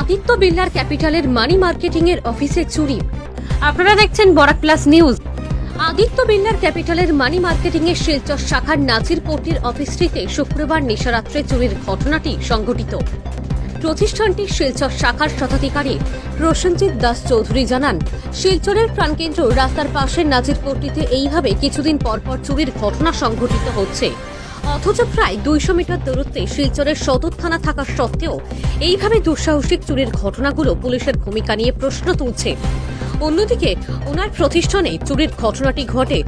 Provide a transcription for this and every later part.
আদিত্য বিল্লার ক্যাপিটালের money marketing এর অফিসে চুরি। আপনারা দেখছেন বরাক প্লাস নিউজ। আদিত্য বিল্লার ক্যাপিটালের মানি মার্কেটিং এর শিলচর শাখার নাজিরপট্টির অফিসটিতে শুক্রবার নিশারাত্রে চুরির ঘটনাটি সংঘটিত। প্রতিষ্ঠানটির শিলচর শাখার শতাধিকারী প্রসেনজিৎ দাস চৌধুরী জানান, শিলচরের প্রাণকেন্দ্র রাস্তার পাশের নাজিরপট্টিতে এইভাবে কিছুদিন পরপর চুরির ঘটনা সংঘটিত হচ্ছে। অথচ প্রায় দুইশো মিটার দূরত্বে শিলচরের সদর থানা থাকা সত্ত্বেও এইভাবে দুঃসাহসিক চুরির ঘটনাগুলো পুলিশের ভূমিকা নিয়ে প্রশ্ন তুলছে। অন্যদিকে ওনার প্রতিষ্ঠানে চুরির ঘটনাটি ঘটে।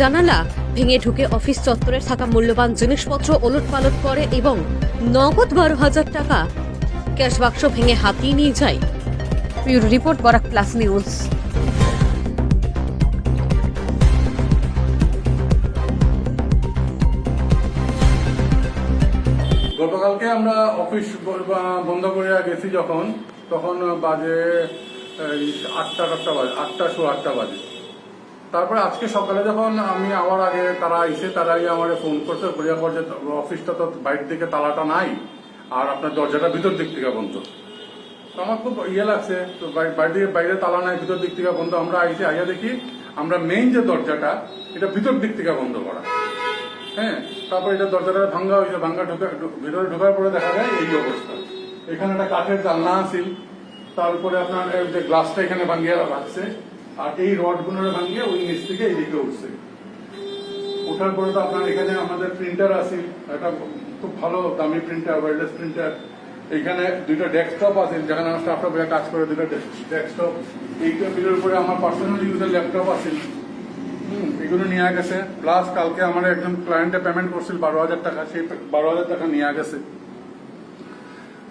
জানালা ভেঙে ঢুকে অফিস চত্বরে থাকা মূল্যবান জিনিসপত্র ওলট পালট করে এবং নগদ বারো হাজার টাকা ক্যাশ বাক্স ভেঙে হাতিয়ে নিয়ে যায়। Report Barak plus news. গতকালকে আমরা অফিস বন্ধ করে গেছি যখন, তখন বাজে আটটা আটটা বাজে, আটটা শো আটটা বাজে। তারপরে আজকে সকালে যখন আমি আবার আগে তারা আইসে তারাই আমার ফোন করছে, করিয়া পর যে অফিসটা তো বাইরের দিকে তালাটা নাই, আর আপনার দরজাটা ভিতর দিক থেকে বন্ধ। তো আমার খুব ইয়ে লাগছে, তো বাই- বাইরে বাইরে তালা নাই, ভিতর দিক থেকে বন্ধ। আমরা আইসে, আইয়া দেখি, আমরা মেইন যে দরজাটা, এটা ভিতর দিক থেকে বন্ধ করা। হ্যাঁ তারপর এটা দরজাটা ভাঙ্গা হয়েছে, ভাঙ্গা ঢোকা ভিতরে ঢোকার পরে দেখা যায় এই অবস্থা। এখানে একটা কাঠের জানলা আছিল, তারপরে আপনার যে গ্লাসটা এখানে ভাঙ্গিয়ে রাখছে, আর এই রডগুলো ভাঙ্গিয়ে ওই নিচ থেকে এইদিকে উঠছে। ওঠার পরে তো আপনার এখানে আমাদের প্রিন্টার আছে একটা খুব ভালো দামি প্রিন্টার ওয়ারলেস প্রিন্টার এখানে দুইটা ডেস্কটপ আছে যেখানে আমার স্টাফরা বসে কাজ করে, দুইটা ডেস্কটপ এই টেবিলের উপরে আমার পার্সোনাল ইউজের ল্যাপটপ আছে এগুলো নিয়ে গেছে। প্লাস কালকে আমার একজন ক্লায়েন্টে পেমেন্ট করছিল বারো হাজার টাকা। সেই বারো হাজার টাকা নিয়ে গেছে।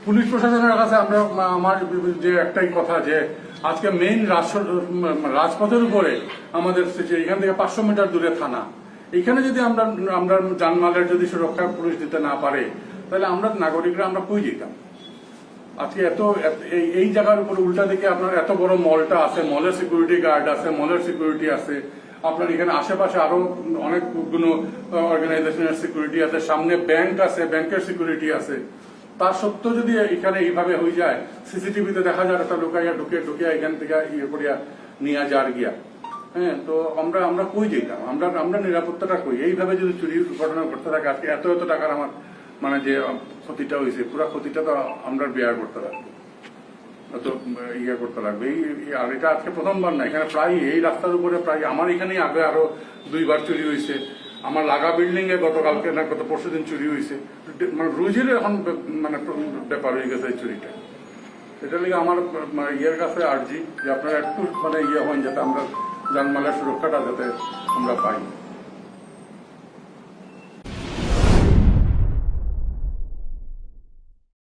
পুলিশ প্রশাসনের কাছে আমরা, আমার যে একটাই কথা যে, আজকে মেইন রাজপথের উপরে আমাদের এখান থেকে পাঁচশো মিটার দূরে থানা। এখানে যদি আমরা আমরা জানমালের যদি সুরক্ষা পুলিশ দিতে না পারে, তাহলে আমরা নাগরিকরা আমরা কই যেতাম? আজকে এত, এই জায়গার উপরে উল্টা দিকে আপনার এত বড় মলটা আছে মলের সিকিউরিটি গার্ড আছে মলের সিকিউরিটি আছে। আপনার এখানে আশেপাশে আরও অনেকগুলো অর্গানাইজেশনের সিকিউরিটি আছে, সামনে ব্যাংক আছে ব্যাংকের সিকিউরিটি আছে। তার সত্ত্বেও যদি এখানে এইভাবে হয়ে যায় সিসিটিভিতে দেখা যায় একটা লোকাইয়া ঢুকে ঢুকে এখান থেকে ইয়ে করিয়া নিয়ে যার গিয়া। হ্যাঁ তো আমরা আমরা কই যেতাম? আমরা আমরা নিরাপত্তাটা কই? এইভাবে যদি চুরি ঘটনা ঘটতে থাকে, আজকে এত এত টাকার আমার মানে যে ক্ষতিটা হয়েছে, পুরো ক্ষতিটা তো আমরা বেয়ার করতে লাগবে তো ইয়ে করতে লাগবে। আর এটা আজকে প্রথমবার না, এখানে প্রায় এই রাস্তার উপরে প্রায় আমার এখানেই আগে আরও দুইবার চুরি হয়েছে। আমার লাগা বিল্ডিং এ গতকালকে না, গত পরশু দিন চুরি হয়েছে। মানে রুজির এখন মানে ব্যাপার হয়ে গেছে এই চুরিটা। এটা লিগে আমার মানে ইয়ের কাছে আর্জি যে আপনারা একটু মানে ইয়ে হন যাতে আমরা জানমালের সুরক্ষাটা যাতে আমরা পাই।